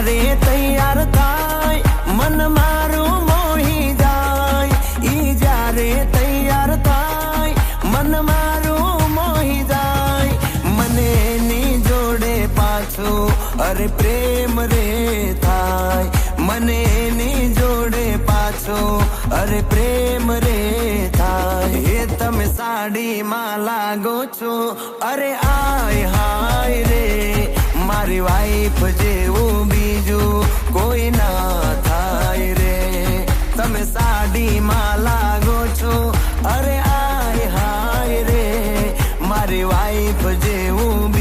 જ્યારે તૈયાર થાય મન મારું મોહી જાય ઈ જ્યારે તૈયાર થાય મન મારું મોહી જાય મને એની જોડે પાછું અરે પ્રેમ રે થાય મને એની જોડે પાછું અરે પ્રેમ રે થાય એ તમે સાડીમાં લાગો છો અરે આય હાય રે મારી વાઈફ જેવું બીજું કોઈ ના થાય રે. તમે સાડીમાં લાગો છો, અરે આય હાય રે. મારી વાઈફ જેવું